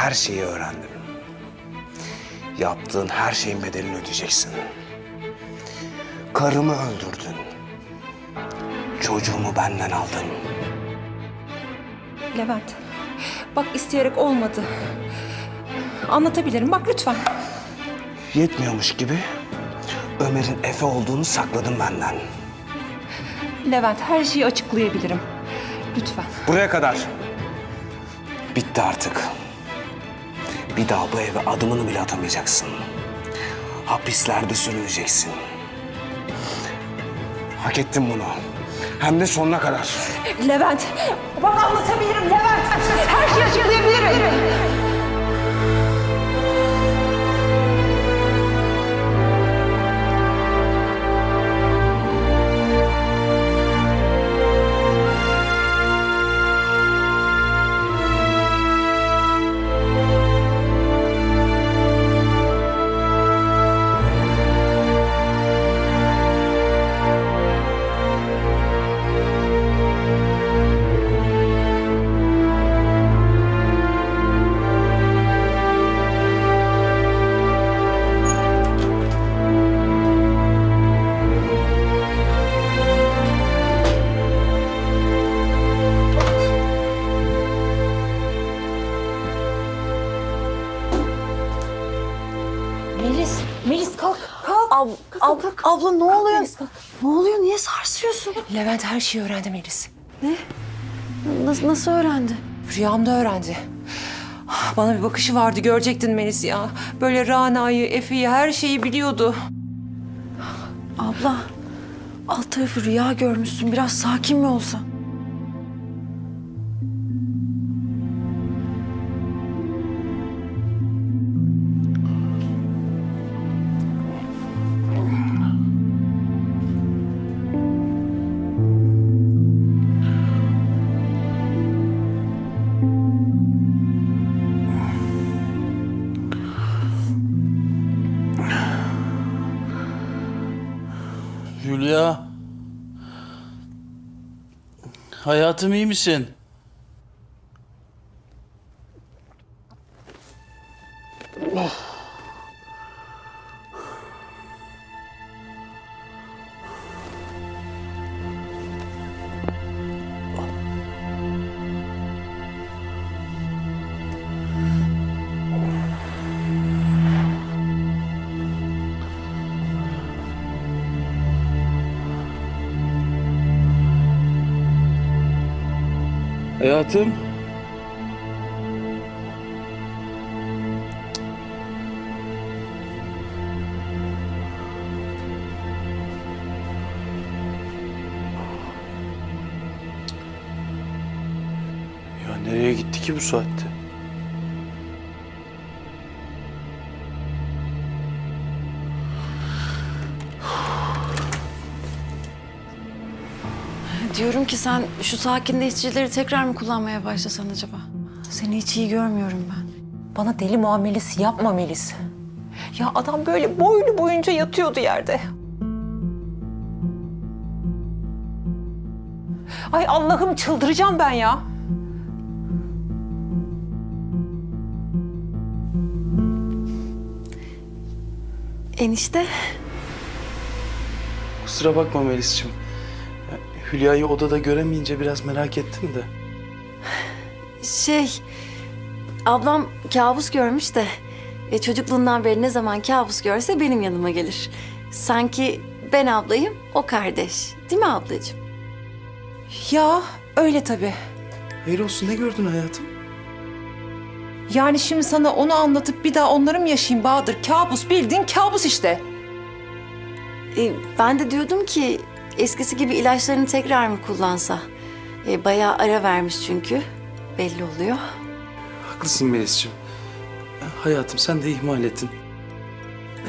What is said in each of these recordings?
her şeyi öğrendim. Yaptığın her şeyin bedelini ödeyeceksin. Karımı öldürdün. Çocuğumu benden aldın. Levent, bak isteyerek olmadı. Anlatabilirim, bak lütfen. Yetmiyormuş gibi Ömer'in Efe olduğunu sakladın benden. Levent, her şeyi açıklayabilirim. Lütfen. Buraya kadar. Bitti artık. Bir daha bu eve adımını bile atamayacaksın. Hapislerde sürüneceksin. Hak ettin bunu. Hem de sonuna kadar. Levent, bak anlatabilirim Levent. Her şeyi açıklayabilirim. Ab, ab, abla ne oluyor? Ne oluyor? Niye sarsıyorsun? Levent her şeyi öğrendi Melis. Nasıl, nasıl öğrendi? Rüyamda öğrendi. Bana bir bakışı vardı, görecektin Melis ya. Böyle Rana'yı, Efe'yi, her şeyi biliyordu. Abla, alt tarafı rüya görmüşsün. Biraz sakin mi olsan? Hayatım iyi misin? Hayatım. Ya nereye gitti ki bu saatte? Diyorum ki sen şu sakinleştiricileri tekrar mı kullanmaya başlasan acaba? Seni hiç iyi görmüyorum ben. Bana deli muamelesi yapma Melis. Ya adam böyle boylu boyunca yatıyordu yerde. Ay Allah'ım çıldıracağım ben ya. Enişte, Kusura bakma Melis'ciğim. Ya, Hülya'yı odada göremeyince biraz merak ettim de. şey... Ablam kabus görmüş de... E, çocukluğundan beri ne zaman kabus görse benim yanıma gelir. Sanki ben ablayım, o kardeş. Değil mi ablacığım? Ya öyle tabii. Hayır olsun ne gördün hayatım? Yani şimdi sana onu anlatıp bir daha onları mı yaşayayım Bahadır? Kabus bildiğin kabus işte. E, ben de diyordum ki eskisi gibi ilaçlarını tekrar mı kullansa? E, bayağı ara vermiş çünkü. Belli oluyor. Haklısın Melis'ciğim. Ya, Hayatım sen de ihmal ettin.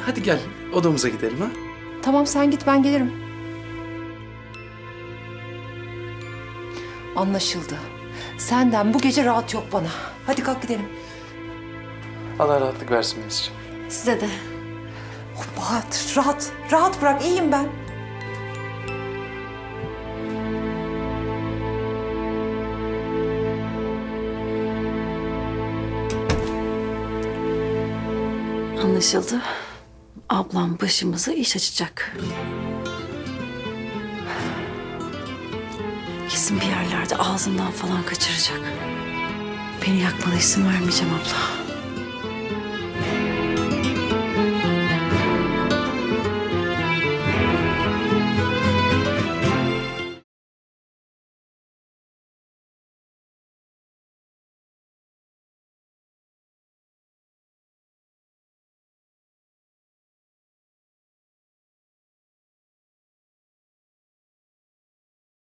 Hadi gel odamıza gidelim ha. Tamam sen git ben gelirim. Anlaşıldı. Senden bu gece rahat yok bana. Hadi kalk gidelim. Allah rahatlık versin Melis'ciğim. Size de. Oh, Bahadır rahat. Rahat bırak iyiyim ben. Anlaşıldı. Ablam başımıza iş açacak. Kesin bir yerlerde ağzından falan kaçıracak. Beni yakmana izin vermeyeceğim abla.